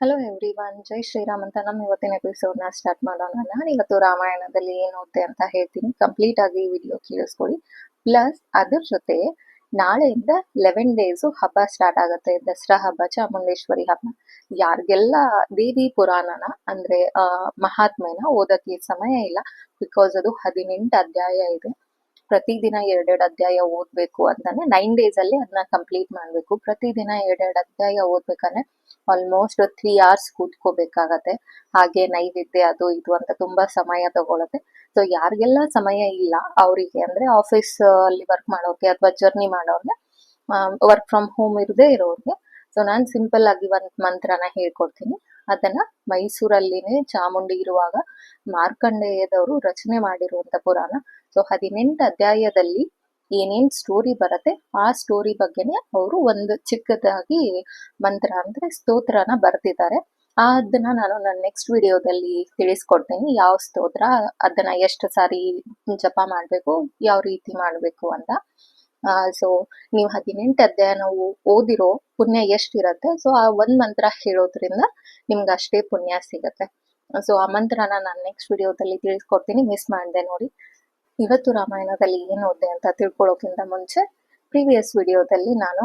Hello everyone ಜೈ ಶ್ರೀರಾಮ್ ಅಂತ ನಮ್ಮ ಇವತ್ತಿನ ಎಪಿಸೋಡ್ನ ಸ್ಟಾರ್ಟ್ ಮಾಡೋಣ. ನಾನು ಇವತ್ತು ರಾಮಾಯಣದಲ್ಲಿ ಏನು ಓದ್ತೆ ಅಂತ ಹೇಳ್ತೀನಿ. ಕಂಪ್ಲೀಟ್ ಆಗಿ ವಿಡಿಯೋ ಕೇಳಿಸ್ಕೊಳ್ಳಿ. ಪ್ಲಸ್ ಅದ್ರ ಜೊತೆ ನಾಳೆಯಿಂದ ಲೆವೆನ್ ಡೇಸ್ ಹಬ್ಬ ಸ್ಟಾರ್ಟ್ ಆಗುತ್ತೆ. ದಸರಾ ಹಬ್ಬ, ಚಾಮುಂಡೇಶ್ವರಿ ಹಬ್ಬ. ಯಾರಿಗೆಲ್ಲ ದೇವಿ ಪುರಾಣನ ಅಂದ್ರೆ ಮಹಾತ್ಮೆನ ಓದಕ್ಕೆ ಸಮಯ ಇಲ್ಲ ಬಿಕಾಸ್ ಅದು ಹದಿನೆಂಟು ಅಧ್ಯಾಯ ಇದೆ. ಪ್ರತಿದಿನ ಎರಡೆರಡು ಅಧ್ಯಾಯ ಓದ್ಬೇಕು ಅಂತಾನೆ ನೈನ್ ಡೇಸ್ ಅಲ್ಲಿ ಅದನ್ನ ಕಂಪ್ಲೀಟ್ ಮಾಡ್ಬೇಕು. ಪ್ರತಿದಿನ ಎರಡೆರಡು ಅಧ್ಯಾಯ ಓದ್ಬೇಕಂದ್ರೆ ಆಲ್ಮೋಸ್ಟ್ ತ್ರೀ ಅವರ್ಸ್ ಕೂತ್ಕೋಬೇಕಾಗತ್ತೆ. ಹಾಗೆ ನೈವೇದ್ಯ ಅದು ಇದು ಅಂತ ತುಂಬಾ ಸಮಯ ತಗೊಳತ್ತೆ. ಸೊ ಯಾರಿಗೆಲ್ಲ ಸಮಯ ಇಲ್ಲ, ಅವರಿಗೆ ಅಂದ್ರೆ ಆಫೀಸ್ ಅಲ್ಲಿ ವರ್ಕ್ ಮಾಡೋಕೆ ಅಥವಾ ಜರ್ನಿ ಮಾಡೋರ್ಗೆ ವರ್ಕ್ ಫ್ರಮ್ ಹೋಮ್ ಇರದೇ ಇರೋರ್ಗೆ. ಸೊ ನಾನು ಸಿಂಪಲ್ ಆಗಿ ಒಂದ್ ಮಂತ್ರನ ಹೇಳ್ಕೊಡ್ತೀನಿ. ಅದನ್ನ ಮೈಸೂರಲ್ಲಿನೇ ಚಾಮುಂಡಿ ಇರುವಾಗ ಮಾರ್ಕಂಡೇಯದವರು ರಚನೆ ಮಾಡಿರುವಂತ ಪುರಾಣ. ಸೊ ಹದಿನೆಂಟು ಅಧ್ಯಾಯದಲ್ಲಿ ಏನೇನ್ ಸ್ಟೋರಿ ಬರುತ್ತೆ, ಆ ಸ್ಟೋರಿ ಬಗ್ಗೆನೆ ಅವರು ಒಂದು ಚಿಕ್ಕದಾಗಿ ಮಂತ್ರ ಅಂದ್ರೆ ಸ್ತೋತ್ರನ ಬರ್ತಿದ್ದಾರೆ ಅದನ್ನ ನಾನು ನನ್ನ ನೆಕ್ಸ್ಟ್ ವಿಡಿಯೋದಲ್ಲಿ ತಿಳಿಸ್ಕೊಡ್ತೀನಿ. ಯಾವ ಸ್ತೋತ್ರ, ಅದನ್ನ ಎಷ್ಟು ಸಾರಿ ಜಪ ಮಾಡ್ಬೇಕು, ಯಾವ ರೀತಿ ಮಾಡ್ಬೇಕು ಅಂತ. ಸೊ ನೀವು ಹದಿನೆಂಟು ಅಧ್ಯಾಯ ನಾವು ಓದಿರೋ ಪುಣ್ಯ ಎಷ್ಟಿರತ್ತೆ ಸೊ ಆ ಒಂದ್ ಮಂತ್ರ ಹೇಳೋದ್ರಿಂದ ನಿಮ್ಗೆ ಅಷ್ಟೇ ಪುಣ್ಯ ಸಿಗತ್ತೆ. ಸೊ ಆ ಮಂತ್ರನ ನಾನು ನೆಕ್ಸ್ಟ್ ವಿಡಿಯೋದಲ್ಲಿ ತಿಳಿಸ್ಕೊಡ್ತೀನಿ. ಮಿಸ್ ಮಾಡಿದೆ ನೋಡಿ. ಇವತ್ತು ರಾಮಾಯಣದಲ್ಲಿ ಏನು ಓದ್ದೆ ಅಂತ ತಿಳ್ಕೊಳ್ಳೋಕ್ಕಿಂತ ಮುಂಚೆ ಪ್ರೀವಿಯಸ್ ವಿಡಿಯೋದಲ್ಲಿ ನಾನು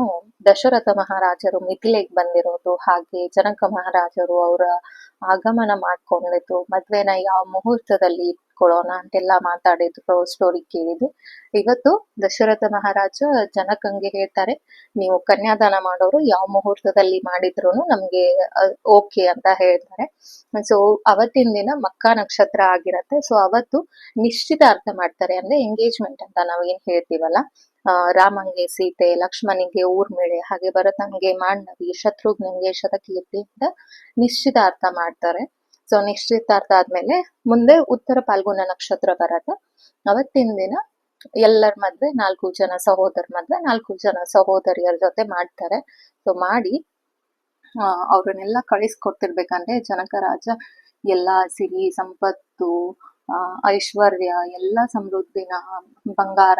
ದಶರಥ ಮಹಾರಾಜರು, ಮಿಥಿಲೆಗೆ ಬಂದಿರೋದು, ಹಾಗೆ ಜನಕ ಮಹಾರಾಜರು ಅವರ ಆಗಮನ ಮಾಡ್ಕೊಂಡಿದ್ದು, ಮದ್ವೆನ ಯಾವ ಮುಹೂರ್ತದಲ್ಲಿ ಇಟ್ಕೊಳ್ಳೋಣ ಅಂತೆಲ್ಲ ಮಾತಾಡಿದ್ರು ಸ್ಟೋರಿ ಕೇಳಿದ್ವಿ ಇವತ್ತು ದಶರಥ ಮಹಾರಾಜ ಜನಕಂಗೆ ಹೇಳ್ತಾರೆ, ನೀವು ಕನ್ಯಾದಾನ ಮಾಡೋರು ಯಾವ ಮುಹೂರ್ತದಲ್ಲಿ ಮಾಡಿದ್ರು ನಮ್ಗೆ ಓಕೆ ಅಂತ ಹೇಳ್ತಾರೆ. ಸೊ ಅವತ್ತಿನ ದಿನ ಮಕ್ಕಾ ನಕ್ಷತ್ರ ಆಗಿರತ್ತೆ. ಸೊ ಅವತ್ತು ನಿಶ್ಚಿತಾರ್ಥ ಮಾಡ್ತಾರೆ. ಅಂದ್ರೆ ಎಂಗೇಜ್ಮೆಂಟ್ ಅಂತ ನಾವ್ ಏನ್ ಹೇಳ್ತೀವಲ್ಲ ರಾಮಂಗೆ ಸೀತೆ, ಲಕ್ಷ್ಮಣಿಗೆ ಊರ್ಮಿಳೆ, ಹಾಗೆ ಭರತಂಗೆ ಮಾಂಡವಿ ಶತ್ರುಘ್ನಂಗೆ ಅಂತ ನಿಶ್ಚಿತಾರ್ಥ ಮಾಡ್ತಾರೆ. ಸೊ ನಿಶ್ಚಿತಾರ್ಥ ಆದ್ಮೇಲೆ ಮುಂದೆ ಉತ್ತರ ಪಾಲ್ಗುಣ ನಕ್ಷತ್ರ ಬರತ್ತೆ. ಅವತ್ತಿನ ದಿನ ಎಲ್ಲರ ಮದ್ವೆ ನಾಲ್ಕು ಜನ ಸಹೋದರ ಮದ್ವೆ, ನಾಲ್ಕು ಜನ ಸಹೋದರಿಯರ ಜೊತೆ ಮಾಡ್ತಾರೆ. ಸೊ ಮಾಡಿ ಅವ್ರನ್ನೆಲ್ಲ ಕಳಿಸ್ಕೊಡ್ತಿರ್ಬೇಕಂದ್ರೆ ಜನಕ ರಾಜ ಎಲ್ಲಾ ಸಿರಿ ಸಂಪತ್ತು ಐಶ್ವರ್ಯ, ಎಲ್ಲ ಸಮೃದ್ಧಿನ, ಬಂಗಾರ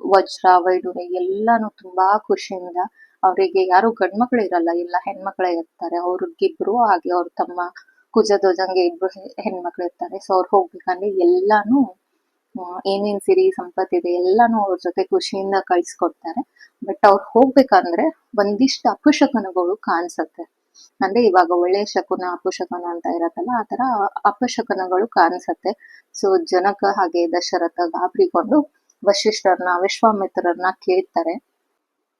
ವಜ್ರ ವೈಡೂರ್ಯ ಎಲ್ಲಾನು ತುಂಬಾ ಖುಷಿಯಿಂದ ಅವರಿಗೆ ಯಾರು ಗಂಡ್ಮಕ್ಳು ಇರಲ್ಲ, ಎಲ್ಲ ಹೆಣ್ಮಕ್ಳೇ ಇರ್ತಾರೆ. ಅವ್ರಿಗಿಬ್ರು ಹಾಗೆ ಅವ್ರ ತಮ್ಮ ಕುಜ ಧ್ವಜಂಗೆ ಇಬ್ರು ಹೆಣ್ಮಕ್ಳು ಇರ್ತಾರೆ. ಸೊ ಅವ್ರು ಹೋಗ್ಬೇಕಂದ್ರೆ ಎಲ್ಲಾನು ಏನೇನ್ ಸಿರಿ ಸಂಪತ್ತಿದೆ ಎಲ್ಲಾನು ಅವ್ರ ಜೊತೆ ಖುಷಿಯಿಂದ ಕಳ್ಸಿಕೊಡ್ತಾರೆ. ಬಟ್ ಅವ್ರು ಹೋಗ್ಬೇಕಂದ್ರೆ ಒಂದಿಷ್ಟು ಅಪಶಕನಗಳು ಕಾಣಿಸುತ್ತೆ. ಅಂದ್ರೆ ಇವಾಗ ಒಳ್ಳೆ ಶಕುನ, ಅಪಶಕನ ಅಂತ ಇರತ್ತಲ್ಲ ಆತರ ಅಪಶಕನಗಳು ಕಾಣಿಸತ್ತೆ. ಸೊ ಜನಕ ಹಾಗೆ ದಶರಥ ಗಾಬರಿಕೊಂಡು ವಶಿಷ್ಠರನ್ನ ವಿಶ್ವಾಮಿತ್ರರನ್ನ ಕೇಳ್ತಾರೆ.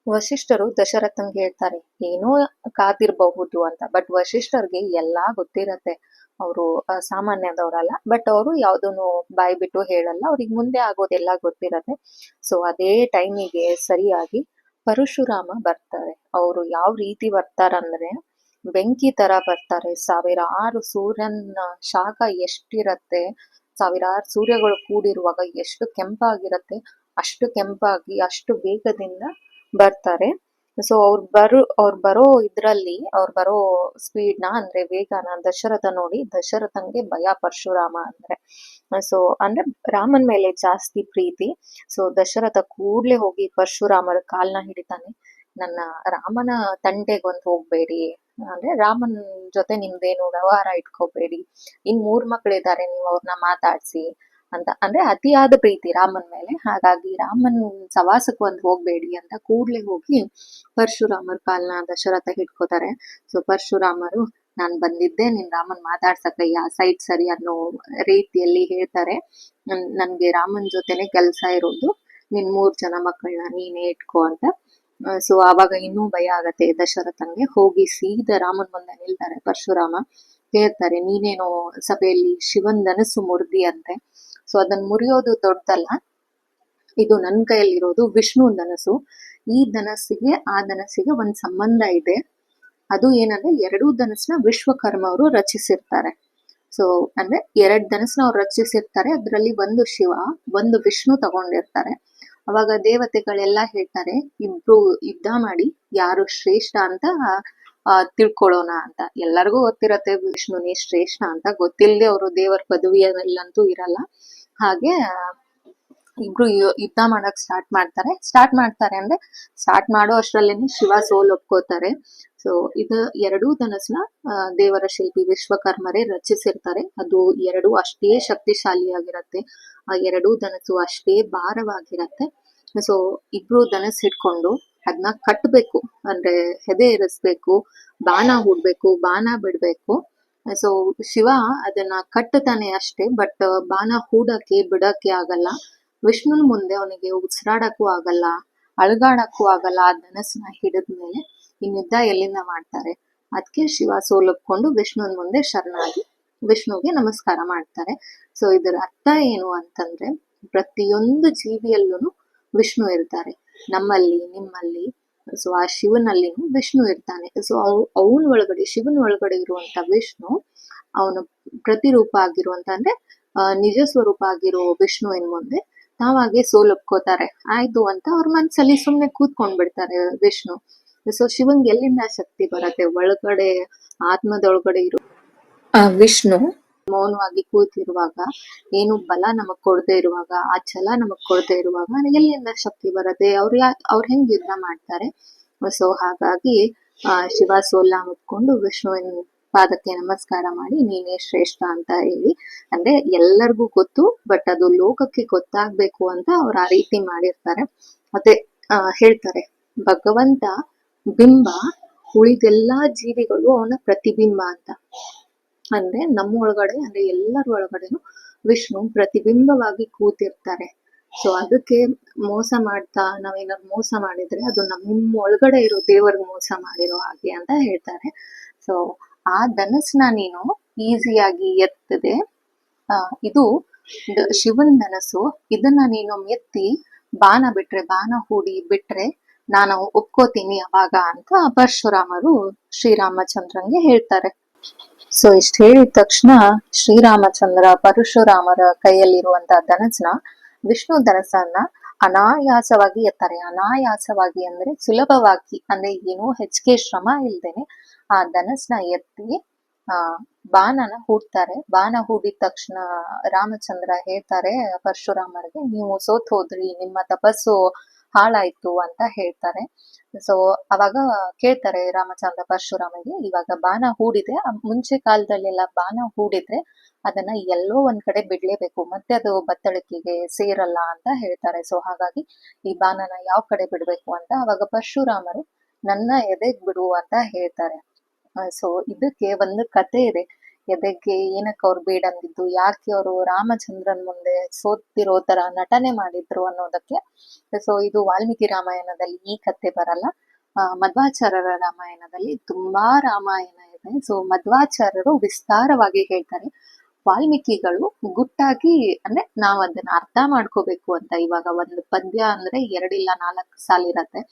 ವಶಿಷ್ಠರು ದಶರಥನ್ ಹೇಳ್ತಾರೆ, ಏನೋ ಕಾದಿರಬಹುದು ಅಂತ ಬಟ್ ವಶಿಷ್ಠರ್ಗೆ ಎಲ್ಲಾ ಗೊತ್ತಿರತ್ತೆ. ಅವರು ಸಾಮಾನ್ಯದವರಲ್ಲ ಬಟ್ ಅವರು ಯಾವ್ದನ್ನು ಬಾಯಿ ಬಿಟ್ಟು ಹೇಳಲ್ಲ, ಅವ್ರಿಗೆ ಮುಂದೆ ಆಗೋದೆಲ್ಲ ಗೊತ್ತಿರತ್ತೆ. ಸೊ ಅದೇ ಟೈಮಿಗೆ ಸರಿಯಾಗಿ ಪರಶುರಾಮ ಬರ್ತಾರೆ. ಅವರು ಯಾವ ರೀತಿ ಬರ್ತಾರಂದ್ರೆ ಬೆಂಕಿ ತರ ಬರ್ತಾರೆ. ಸಾವಿರಾರು ಸೂರ್ಯನ ಶಾಖ ಎಷ್ಟಿರತ್ತೆ ಸಾವಿರಾರು ಸೂರ್ಯಗಳು ಕೂಡಿರುವಾಗ ಎಷ್ಟು ಕೆಂಪಾಗಿರತ್ತೆ, ಅಷ್ಟು ಕೆಂಪಾಗಿ, ಅಷ್ಟು ವೇಗದಿಂದ ಬರ್ತಾರೆ. ಸೊ ಅವ್ರು ಬರು, ಅವ್ರು ಬರೋ ಇದ್ರಲ್ಲಿ, ಅವ್ರು ಬರೋ ಸ್ಪೀಡ್ನ ಅಂದ್ರೆ ವೇಗನ, ದಶರಥ ನೋಡಿ ದಶರಥಂಗೆ ಭಯ ಪರಶುರಾಮ ಅಂದ್ರೆ. ಸೊ ಅಂದ್ರೆ ರಾಮನ್ ಮೇಲೆ ಜಾಸ್ತಿ ಪ್ರೀತಿ. ಸೊ ದಶರಥ ಕೂಡ್ಲೆ ಹೋಗಿ ಪರಶುರಾಮರ ಕಾಲ್ನ ಹಿಡಿತಾನೆ. ನನ್ನ ರಾಮನ ತಂಟೆಗೊಂದು ಹೋಗ್ಬೇಡಿ ಅಂದ್ರೆ ರಾಮನ್ ಜೊತೆ ನಿಮ್ದೇನು ವ್ಯವಹಾರ ಇಟ್ಕೋಬೇಡಿ. ಇನ್ ಮೂರ್ ಮಕ್ಳಿದ್ದಾರೆ ನೀವು ಅವ್ರನ್ನ ಮಾತಾಡ್ಸಿ ಅಂತ. ಅಂದ್ರೆ ಅತಿಯಾದ ಪ್ರೀತಿ ರಾಮನ್ ಮೇಲೆ. ಹಾಗಾಗಿ ರಾಮನ್ ಸವಾಸಕ್ಕೆ ಒಂದು ಹೋಗ್ಬೇಡಿ ಅಂತ ಕೂಡ್ಲೆ ಹೋಗಿ ಪರಶುರಾಮರ್ ಕಾಲ್ನ ದಶರಥ ಹಿಡ್ಕೋತಾರೆ. ಸೊ ಪರಶುರಾಮರು, ನಾನ್ ಬಂದಿದ್ದೆ, ನಿನ್ ರಾಮನ್ ಮಾತಾಡ್ಸಕ್ಕಯ್ಯ ಸೈಟ್ ಸರಿ ಅನ್ನೋ ರೀತಿಯಲ್ಲಿ ಹೇಳ್ತಾರೆ. ನನ್ಗೆ ರಾಮನ್ ಜೊತೆನೆ ಕೆಲ್ಸ ಇರೋದು. ನಿನ್ ಮೂರ್ ಜನ ಮಕ್ಕಳನ್ನ ನೀನೇ ಇಟ್ಕೋ ಅಂತ. ಸೊ ಆವಾಗ ಇನ್ನೂ ಭಯ ಆಗತ್ತೆ ದಶರಥನ್ಗೆ. ಹೋಗಿ ಸೀದಾ ರಾಮನ್ ಮುಂದೆ ನಿಲ್ತಾರೆ ಪರಶುರಾಮ, ಹೇಳ್ತಾರೆ, ನೀನೇನೋ ಸಭೆಯಲ್ಲಿ ಶಿವನ್ ಧನಸ್ಸು ಮುರಿದಿ ಅಂತೆ. ಸೊ ಅದನ್ನ ಮುರಿಯೋದು ದೊಡ್ಡದಲ್ಲ. ಇದು ನನ್ ಕೈಯಲ್ಲಿರೋದು ವಿಷ್ಣು ಧನಸ್ಸು. ಈ ಧನಸ್ಸಿಗೆ, ಆ ಧನಸ್ಸಿಗೆ ಒಂದ್ ಸಂಬಂಧ ಇದೆ. ಅದು ಏನಂದ್ರೆ, ಎರಡೂ ಧನಸ್ನ ವಿಶ್ವಕರ್ಮ ಅವರು ರಚಿಸಿರ್ತಾರೆ. ಸೊ ಅಂದ್ರೆ ಎರಡ್ ಧನಸ್ನ ಅವ್ರು ರಚಿಸಿರ್ತಾರೆ. ಅದ್ರಲ್ಲಿ ಒಂದು ಶಿವ, ಒಂದು ವಿಷ್ಣು ತಗೊಂಡಿರ್ತಾರೆ. ಅವಾಗ ದೇವತೆಗಳೆಲ್ಲ ಹೇಳ್ತಾರೆ, ಇಬ್ರು ಯುದ್ಧ ಮಾಡಿ ಯಾರು ಶ್ರೇಷ್ಠ ಅಂತ ಅಹ್ ತಿಳ್ಕೊಳ್ಳೋಣ ಅಂತ. ಎಲ್ಲರಿಗೂ ಗೊತ್ತಿರತ್ತೆ ವಿಷ್ಣುನೇ ಶ್ರೇಷ್ಠ ಅಂತ. ಗೊತ್ತಿಲ್ಲದೆ ಅವರು ದೇವರ ಪದವಿಯಲ್ಲಂತೂ ಇರಲ್ಲ. ಹಾಗೆ ಇಬ್ರು ಯುದ್ಧ ಮಾಡಕ್ ಸ್ಟಾರ್ಟ್ ಮಾಡ್ತಾರೆ. ಸ್ಟಾರ್ಟ್ ಮಾಡ್ತಾರೆ ಅಂದ್ರೆ ಸ್ಟಾರ್ಟ್ ಮಾಡೋ ಅಷ್ಟ್ರಲ್ಲೇನೆ ಶಿವ ಸೋಲ್ ಒಪ್ಕೋತಾರೆ. ಸೊ ಇದು ಎರಡೂ ಧನಸ್ನ ದೇವರ ಶಿಲ್ಪಿ ವಿಶ್ವಕರ್ಮರೇ ರಚಿಸಿರ್ತಾರೆ. ಅದು ಎರಡು ಅಷ್ಟೇ ಶಕ್ತಿಶಾಲಿಯಾಗಿರತ್ತೆ. ಆ ಎರಡೂ ಧನಸ್ಸು ಅಷ್ಟೇ ಭಾರವಾಗಿರತ್ತೆ. ಸೊ ಇಬ್ರು ಧನಸ್ ಹಿಡ್ಕೊಂಡು ಅದನ್ನ ಕಟ್ಟಬೇಕು ಅಂದ್ರೆ ಹೆದೆ ಇರಿಸ್ಬೇಕು ಬಾಣ ಹೂಡ್ಬೇಕು, ಬಾಣ ಬಿಡ್ಬೇಕು. ಸೊ ಶಿವ ಅದನ್ನ ಕಟ್ಟತಾನೆ ಅಷ್ಟೇ ಬಟ್ ಬಾಣ ಹೂಡಕ್ಕೆ, ಬಿಡಕ್ಕೆ ಆಗಲ್ಲ. ವಿಷ್ಣುನ್ ಮುಂದೆ ಅವನಿಗೆ ಉಸಿರಾಡಕ್ಕೂ ಆಗಲ್ಲ, ಅಳಗಾಡಕ್ಕೂ ಆಗಲ್ಲ, ಆ ಹಿಡಿದ ಹಿಡಿದ್ಮೇಲೆ ಇನ್ ಯುದ್ಧ ಎಲ್ಲಿಂದ ಮಾಡ್ತಾರೆ? ಅದಕ್ಕೆ ಶಿವ ಸೋಲೊಪ್ಕೊಂಡು ವಿಷ್ಣುವಿನ ಮುಂದೆ ಶರಣಾಗಿ ವಿಷ್ಣುಗೆ ನಮಸ್ಕಾರ ಮಾಡ್ತಾರೆ. ಸೊ ಇದರ ಅರ್ಥ ಏನು ಅಂತಂದ್ರೆ, ಪ್ರತಿಯೊಂದು ಜೀವಿಯಲ್ಲೂ ವಿಷ್ಣು ಇರ್ತಾರೆ. ನಮ್ಮಲ್ಲಿ, ನಿಮ್ಮಲ್ಲಿ ಸೊ ಆ ಶಿವನಲ್ಲಿನೂ ವಿಷ್ಣು ಇರ್ತಾನೆ. ಸೊ ಅವನ ಒಳಗಡೆ, ಶಿವನ ಒಳಗಡೆ ಇರುವಂತ ವಿಷ್ಣು, ಅವನ ಪ್ರತಿರೂಪ ಆಗಿರುವಂತ ಅಂದ್ರೆ ನಿಜ ಸ್ವರೂಪ ಆಗಿರೋ ವಿಷ್ಣುವಿನ ಮುಂದೆ ತಾವಾಗೆ ಸೋಲೊಪ್ಕೋತಾರೆ ಆಯ್ತು ಅಂತ ಅವ್ರ ಮನ್ಸಲ್ಲಿ ಸುಮ್ನೆ ಕೂತ್ಕೊಂಡ್ ಬಿಡ್ತಾರೆ ವಿಷ್ಣು. ಸೊ ಶಿವಂಗ್ ಎಲ್ಲಿಂದ ಶಕ್ತಿ ಬರತ್ತೆ? ಒಳಗಡೆ ಆತ್ಮದೊಳಗಡೆ ಇರು. ಆ ವಿಷ್ಣು. ಮೌನವಾಗಿ ಕೂತಿರುವಾಗ ಏನು ಬಲ ನಮಗ್ ಕೊಡದೆ ಇರುವಾಗ ಆ ಛಲ ನಮಗ್ ಕೊಡದೆ ಇರುವಾಗ ಎಲ್ಲಿಂದ ಶಕ್ತಿ ಬರತ್ತೆ? ಅವ್ರ ಯಾ ಅವ್ರ ಹೆಂಗ್ ಯುದ್ಧ ಮಾಡ್ತಾರೆ? ಸೊ ಹಾಗಾಗಿ ಆ ಶಿವ ಸೋಲ್ಲ ಮುಟ್ಕೊಂಡು ವಿಷ್ಣುವಿನ ಪಾದಕ್ಕೆ ನಮಸ್ಕಾರ ಮಾಡಿ, ನೀನೇ ಶ್ರೇಷ್ಠ ಅಂತ ಹೇಳಿ. ಅಂದ್ರೆ ಎಲ್ಲರಿಗೂ ಗೊತ್ತು ಬಟ್ ಅದು ಲೋಕಕ್ಕೆ ಗೊತ್ತಾಗ್ಬೇಕು ಅಂತ ಅವ್ರು ಆ ರೀತಿ ಮಾಡಿರ್ತಾರೆ. ಮತ್ತೆ, ಆ, ಹೇಳ್ತಾರೆ, ಭಗವಂತ ಬಿಂಬ ಉಳಿದೆಲ್ಲಾ ಜೀವಿಗಳು ಅವನ ಪ್ರತಿಬಿಂಬ ಅಂತ. ಅಂದ್ರೆ ನಮ್ಮ ಒಳಗಡೆ, ಅಂದ್ರೆ ಎಲ್ಲರ ಒಳಗಡೆನು ವಿಷ್ಣು ಪ್ರತಿಬಿಂಬವಾಗಿ ಕೂತಿರ್ತಾರೆ. ಸೊ ಅದಕ್ಕೆ ಮೋಸ ಮಾಡ್ತಾ, ನಾವೇನಾದ್ರು ಮೋಸ ಮಾಡಿದ್ರೆ ಅದು ನಮ್ಮ ಒಳಗಡೆ ಇರೋ ದೇವರಿಗೆ ಮೋಸ ಮಾಡಿರೋ ಹಾಗೆ ಅಂತ ಹೇಳ್ತಾರೆ. ಸೊ ಆ ಧನಸ್ನ ನೀನು ಈಸಿಯಾಗಿ ಎತ್ತದೆ. ಇದು ಶಿವನ್ ಧನಸ್ಸು. ಇದನ್ನ ನೀನು ಎತ್ತಿ ಬಾಣ ಬಿಟ್ರೆ, ಬಾಣ ಹೂಡಿ ಬಿಟ್ರೆ ನಾನು ಒಪ್ಕೋತೀನಿ ಅವಾಗ ಅಂತ ಪರಶುರಾಮರು ಶ್ರೀರಾಮಚಂದ್ರಂಗೆ ಹೇಳ್ತಾರೆ. ಸೊ ಇಷ್ಟ ಹೇಳಿದ ತಕ್ಷಣ ಶ್ರೀರಾಮಚಂದ್ರ ಪರಶುರಾಮರ ಕೈಯಲ್ಲಿರುವಂತ ಧನಸ್ನ ವಿಷ್ಣು ಧನಸ್ಸನ್ನ ಅನಾಯಾಸವಾಗಿ ಎತ್ತಾರೆ. ಅನಾಯಾಸವಾಗಿ ಅಂದ್ರೆ ಸುಲಭವಾಗಿ, ಅಂದ್ರೆ ಏನೋ ಹೆಚ್ಚಿಗೆ ಶ್ರಮ ಇಲ್ದೇನೆ ಆ ಧನಸ್ನ ಎತ್ತಿ, ಆ ಬಾಣನ ಹೂಡ್ತಾರೆ. ಬಾಣ ಹೂಡಿದ ತಕ್ಷಣ ರಾಮಚಂದ್ರ ಹೇಳ್ತಾರೆ, ಪರಶುರಾಮರಿಗೆ, ನೀವು ಸೋತ್ ಹೋದ್ರಿ, ನಿಮ್ಮ ತಪಸ್ಸು ಹಾಳಾಯ್ತು ಅಂತ ಹೇಳ್ತಾರೆ. ಸೊ ಅವಾಗ ಕೇಳ್ತಾರೆ ರಾಮಚಂದ್ರ ಪರಶುರಾಮಗೆ, ಇವಾಗ ಬಾಣ ಹೂಡಿದೆ. ಮುಂಚೆ ಕಾಲದಲ್ಲೆಲ್ಲ ಬಾಣ ಹೂಡಿದ್ರೆ ಅದನ್ನ ಎಲ್ಲೋ ಒಂದ್ ಕಡೆ ಬಿಡ್ಲೇಬೇಕು. ಮತ್ತೆ ಅದು ಬತ್ತಳಿಕೆಗೆ ಸೇರಲ್ಲ ಅಂತ ಹೇಳ್ತಾರೆ. ಸೊ ಹಾಗಾಗಿ ಈ ಬಾನನ ಯಾವ ಕಡೆ ಬಿಡ್ಬೇಕು ಅಂತ ಅವಾಗ ಪರಶುರಾಮರು ನನ್ನ ಎದೆಗ್ ಬಿಡು ಅಂತ ಹೇಳ್ತಾರೆ. ಸೊ ಇದಕ್ಕೆ ಒಂದು ಕತೆ ಇದೆ. ಎದೆಗೆ ಏನಕ್ಕೆ ಅವ್ರು ಬೇಡ ಅಂದಿದ್ದು, ಯಾಕೆ ಅವರು ರಾಮಚಂದ್ರನ್ ಮುಂದೆ ಸೋತಿರೋ ತರ ನಟನೆ ಮಾಡಿದ್ರು ಅನ್ನೋದಕ್ಕೆ. ಸೊ ಇದು ವಾಲ್ಮೀಕಿ ರಾಮಾಯಣದಲ್ಲಿ ಈ ಕತೆ ಬರಲ್ಲ. ಮಧ್ವಾಚಾರ್ಯರ ರಾಮಾಯಣದಲ್ಲಿ ತುಂಬಾ ರಾಮಾಯಣ ಇದೆ. ಸೊ ಮಧ್ವಾಚಾರ್ಯರು ವಿಸ್ತಾರವಾಗಿ ಹೇಳ್ತಾರೆ. ವಾಲ್ಮೀಕಿಗಳು ಗುಟ್ಟಾಗಿ ಅಂದ್ರೆ ನಾವ್ ಅದನ್ನ ಅರ್ಥ ಮಾಡ್ಕೋಬೇಕು ಅಂತ ಇವಾಗ ಒಂದು ಪದ್ಯ ಅಂದ್ರೆ ಎರಡಿಲ್ಲ ನಾಲ್ಕು ಸಾಲಿರತ್ತೆ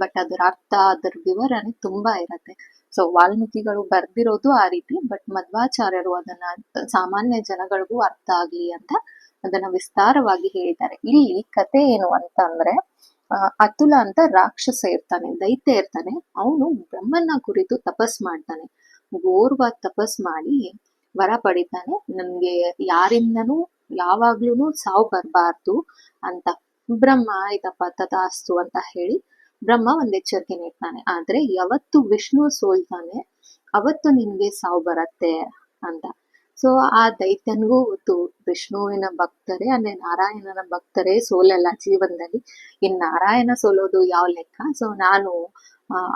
ಬಟ್ ಅದರ ಅರ್ಥ, ಅದರ ವಿವರಣೆ ತುಂಬಾ ಇರತ್ತೆ. ಸೊ ವಾಲ್ಮೀಕಿಗಳು ಬರ್ದಿರೋದು ಆ ರೀತಿ ಬಟ್ ಮಧ್ವಾಚಾರ್ಯರು ಅದನ್ನ ಸಾಮಾನ್ಯ ಜನಗಳಿಗೂ ಅರ್ಥ ಆಗ್ಲಿ ಅಂತ ಅದನ್ನ ವಿಸ್ತಾರವಾಗಿ ಹೇಳಿದ್ದಾರೆ. ಇಲ್ಲಿ ಕತೆ ಏನು ಅಂತ ಅಂದ್ರೆ ಅತುಲ ಅಂತ ರಾಕ್ಷಸ ಇರ್ತಾನೆ, ದೈತ್ಯ ಇರ್ತಾನೆ. ಅವನು ಬ್ರಹ್ಮನ ಕುರಿತು ತಪಸ್ ಮಾಡ್ತಾನೆ. ಗೋರ್ವ ತಪಸ್ ಮಾಡಿ ವರ ಪಡಿತಾನೆ. ನನ್ಗೆ ಯಾರಿಂದನು ಯಾವಾಗ್ಲೂನು ಸಾವು ಬರಬಾರ್ದು ಅಂತ. ಬ್ರಹ್ಮ, ಆಯ್ತಪ್ಪ, ತಥಾಸ್ತು ಅಂತ ಹೇಳಿ ಬ್ರಹ್ಮ ಒಂದ್ ಎಚ್ಚರಿಕೆ ನೀಡ್ತಾನೆ. ಆದ್ರೆ ಯಾವತ್ತು ವಿಷ್ಣು ಸೋಲ್ತಾನೆ, ಅವತ್ತು ನಿನ್ಗೆ ಸಾವು ಬರತ್ತೆ ಅಂತ. ಸೊ ಆ ದೈತ್ಯನಿಗೂ ಗೊತ್ತು, ವಿಷ್ಣುವಿನ ಭಕ್ತರೇ ಅಂದ್ರೆ ನಾರಾಯಣನ ಭಕ್ತರೇ ಸೋಲಲ್ಲ ಜೀವನದಲ್ಲಿ. ಇನ್ ನಾರಾಯಣ ಸೋಲೋದು ಯಾವ ಲೆಕ್ಕ? ಸೊ ನಾನು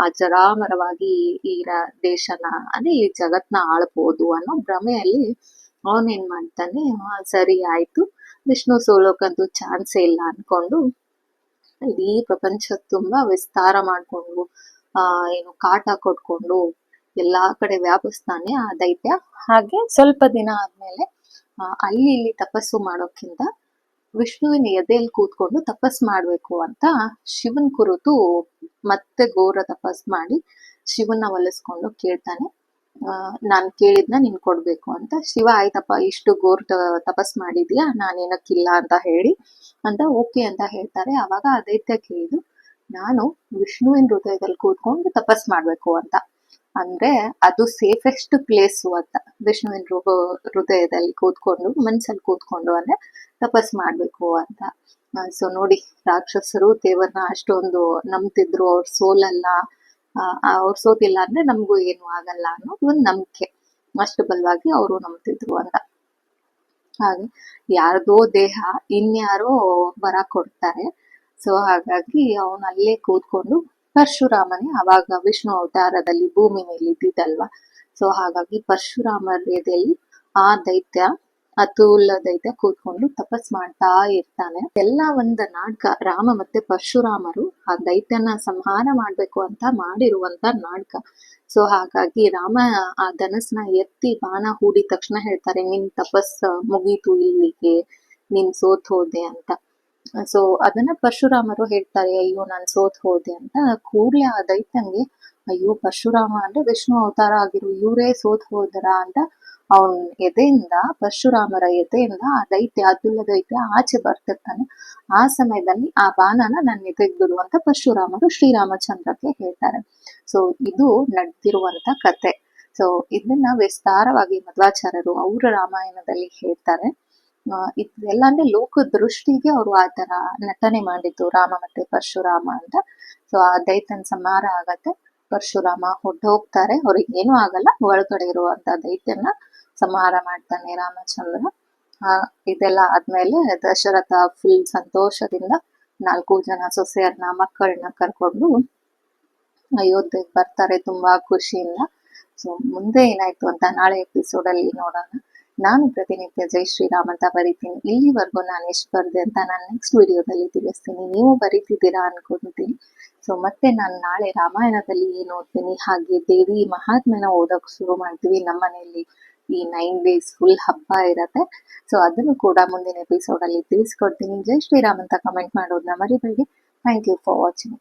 ಅಜರಾಮರವಾಗಿ ಈ ದೇಶನ, ಅಂದ್ರೆ ಈ ಜಗತ್ನ ಆಳ್ಬೋದು ಅನ್ನೋ ಭ್ರಮೆಯಲ್ಲಿ ಅವನೇನ್ ಮಾಡ್ತಾನೆ ಸರಿ ಆಯ್ತು, ವಿಷ್ಣು ಸೋಲೋಕಂತೂ ಚಾನ್ಸ್ ಇಲ್ಲ ಅನ್ಕೊಂಡು ಇಡೀ ಪ್ರಪಂಚ ತುಂಬಾ ವಿಸ್ತಾರ ಮಾಡ್ಕೊಂಡು, ಆ, ಏನು ಕಾಟ ಕೊಟ್ಕೊಂಡು ಎಲ್ಲಾ ಕಡೆ ವ್ಯಾಪಿಸ್ತಾನೆ ಆ ದೈತ್ಯ. ಹಾಗೆ ಸ್ವಲ್ಪ ದಿನ ಆದ್ಮೇಲೆ ಅಲ್ಲಿ ಇಲ್ಲಿ ತಪಸ್ಸು ಮಾಡೋಕ್ಕಿಂತ ವಿಷ್ಣುವಿನ ಎದೆಯಲ್ಲಿ ಕೂತ್ಕೊಂಡು ತಪಸ್ ಮಾಡ್ಬೇಕು ಅಂತ ಶಿವನ್ ಕುರಿತು ಮತ್ತೆ ಘೋರ ತಪಸ್ ಮಾಡಿ ಶಿವನ ಒಲಿಸ್ಕೊಂಡು ಕೇಳ್ತಾನೆ. ನಾನು ಕೇಳಿದ್ನ ನಿನ್ ಕೊಡ್ಬೇಕು ಅಂತ. ಶಿವ, ಆಯ್ತಪ್ಪ, ಇಷ್ಟು ಗೋರ್ ತಪಸ್ ಮಾಡಿದ್ಯಾ? ನಾನೇನಕ್ಕಿಲ್ಲ ಅಂತ ಹೇಳಿ ಅಂತ ಓಕೆ ಅಂತ ಹೇಳ್ತಾರೆ. ಅವಾಗ ಆ ದೈತ್ಯ ಕೇಳಿದು ನಾನು ವಿಷ್ಣುವಿನ ಹೃದಯದಲ್ಲಿ ಕೂತ್ಕೊಂಡು ತಪಸ್ ಮಾಡ್ಬೇಕು ಅಂತ. ಅಂದ್ರೆ ಅದು ಸೇಫೆಸ್ಟ್ ಪ್ಲೇಸು ಅಂತ ವಿಷ್ಣುವಿನ ಹೃದಯದಲ್ಲಿ ಕೂತ್ಕೊಂಡು, ಮನ್ಸಲ್ಲಿ ಕೂತ್ಕೊಂಡು ಅಂದ್ರೆ ತಪಸ್ ಮಾಡ್ಬೇಕು ಅಂತ. ಸೊ ನೋಡಿ ರಾಕ್ಷಸರು ದೇವರನ್ನ ಅಷ್ಟೊಂದು ನಂಬ್ತಿದ್ರು, ಅವ್ರ ಸೋಲಲ್ಲ ಅವ್ರ ಸೋತಿಲ್ಲ ಅಂದ್ರೆ ನಮಗೂ ಏನು ಆಗಲ್ಲ ಅನ್ನೋ ಒಂದು ನಂಬಿಕೆ. ಅಷ್ಟು ಬಲವಾಗಿ ಅವರು ನಂಬ್ತಿದ್ರು ಅಂತ. ಹಾಗೆ ಯಾರ್ದೋ ದೇಹ ಇನ್ಯಾರೋ ಬರ ಕೊಡ್ತಾರೆ. ಸೊ ಹಾಗಾಗಿ ಅವನು ಅಲ್ಲೇ ಕೂತ್ಕೊಂಡು ಪರಶುರಾಮನೇ ಅವಾಗ ವಿಷ್ಣು ಅವತಾರದಲ್ಲಿ ಭೂಮಿ ಮೇಲೆ ಇದ್ದಿದ್ದಲ್ವಾ? ಸೊ ಹಾಗಾಗಿ ಪರಶುರಾಮ ಆ ದೈತ್ಯ ಅತುಲ ದೈತ್ಯ ಕೂತ್ಕೊಂಡು ತಪಸ್ ಮಾಡ್ತಾ ಇರ್ತಾನೆ. ಎಲ್ಲ ಒಂದ ನಾಟಕ, ರಾಮ ಮತ್ತೆ ಪರಶುರಾಮರು ಆ ದೈತ್ಯನ ಸಂಹಾರ ಮಾಡ್ಬೇಕು ಅಂತ ಮಾಡಿರುವಂತ ನಾಟಕ. ಸೊ ಹಾಗಾಗಿ ರಾಮ ಆ ಧನಸ್ನ ಎತ್ತಿ ಬಾಣ ಹೂಡಿದ ತಕ್ಷಣ ಹೇಳ್ತಾರೆ, ನಿನ್ ತಪಸ್ ಮುಗೀತು ಇಲ್ಲಿಗೆ, ನಿನ್ ಸೋತ್ ಹೋದೆ ಅಂತ. ಸೊ ಅದನ್ನ ಪರಶುರಾಮರು ಹೇಳ್ತಾರೆ, ಅಯ್ಯೋ, ನಾನು ಸೋತ್ ಹೋದೆ ಅಂತ. ಕೂಡ್ಲೆ ಆ ದೈತ್ಯಂಗೆ, ಅಯ್ಯೋ, ಪರಶುರಾಮ ಅಂದ್ರೆ ವಿಷ್ಣು ಅವತಾರ ಆಗಿರು ಇವರೇ ಸೋತ್ ಹೋದರ? ಅಂತ ಅವನ್ ಎದೆಯಿಂದ, ಪರಶುರಾಮರ ಎದೆಯಿಂದ ಆ ದೈತ್ಯ ಅದುಲ್ಲ ದೈತ್ಯ ಆಚೆ ಬರ್ತಿರ್ತಾನೆ. ಆ ಸಮಯದಲ್ಲಿ ಆ ಬಾಣನ ನನ್ನ ಎದೆಗೆ ಬಿಡು ಅಂತ ಪರಶುರಾಮರು ಶ್ರೀರಾಮಚಂದ್ರಕ್ಕೆ ಹೇಳ್ತಾರೆ. ಸೊ ಇದು ನಡೆದಿರುವಂತ ಕತೆ. ಸೊ ಇದನ್ನ ವಿಸ್ತಾರವಾಗಿ ಮಧ್ವಾಚಾರ್ಯರು ಅವರ ರಾಮಾಯಣದಲ್ಲಿ ಹೇಳ್ತಾರೆ. ಇದೆಲ್ಲ ಅಂದ್ರೆ ಲೋಕ ದೃಷ್ಟಿಗೆ ಅವರು ಆ ತರ ನಟನೆ ಮಾಡಿದ್ದು ರಾಮ ಮತ್ತೆ ಪರಶುರಾಮ ಅಂತ. ಸೊ ಆ ದೈತ್ಯನ್ ಸಂಹಾರ ಆಗತ್ತೆ. ಪರಶುರಾಮ ಹೊಟ್ಟು ಹೋಗ್ತಾರೆ ಅವ್ರಿಗೆ ಏನೂ ಆಗಲ್ಲ. ಒಳಗಡೆ ಇರುವಂತ ದೈತ್ಯನ ಸಂಹಾರ ಮಾಡ್ತಾನೆ ರಾಮಚಂದ್ರ. ಆ, ಇದೆಲ್ಲ ಆದ್ಮೇಲೆ ದಶರಥ ಫುಲ್ ಸಂತೋಷದಿಂದ ನಾಲ್ಕು ಜನ ಸೊಸೆಯರ್ನ ಮಕ್ಕಳನ್ನ ಕರ್ಕೊಂಡು ಅಯೋಧ್ಯೆಗೆ ಬರ್ತಾರೆ ತುಂಬಾ ಖುಷಿಯಿಂದ. ಸೊ ಮುಂದೆ ಏನಾಯ್ತು ಅಂತ ನಾಳೆ ಎಪಿಸೋಡ್ ಅಲ್ಲಿ ನೋಡೋಣ. ನಾನು ಪ್ರತಿನಿತ್ಯ ಜೈ ಶ್ರೀರಾಮ್ ಅಂತ ಬರೀತೀನಿ. ಇಲ್ಲಿವರೆಗೂ ನಾನು ಎಷ್ಟು ಬರ್ದೆ ಅಂತ ನಾನು ನೆಕ್ಸ್ಟ್ ವಿಡಿಯೋದಲ್ಲಿ ತಿಳಿಸ್ತೀನಿ. ನೀವು ಬರೀತಿದ್ದೀರಾ ಅನ್ಕೊಂತೀನಿ ಸೊ ಮತ್ತೆ ನಾನು ನಾಳೆ ರಾಮಾಯಣದಲ್ಲಿ ಏನು ಓದ್ತೀನಿ? ಹಾಗೆ ದೇವಿ ಮಹಾತ್ಮನ ಓದೋಕ್ ಶುರು ಮಾಡ್ತೀವಿ ನಮ್ಮ ಮನೆಯಲ್ಲಿ ಈ ನೈನ್ ಡೇಸ್ ಫುಲ್ ಹಬ್ಬ ಇರತ್ತೆ. ಸೊ ಅದನ್ನು ಕೂಡ ಮುಂದಿನ ಎಪಿಸೋಡ್ ಅಲ್ಲಿ ತಿಳಿಸ್ಕೊಡ್ತೀನಿ. ಜೈ ಶ್ರೀರಾಮ್ ಅಂತ ಕಮೆಂಟ್ ಮಾಡೋದನ್ನ ಮರಿಬೇಡಿ. Thank you for watching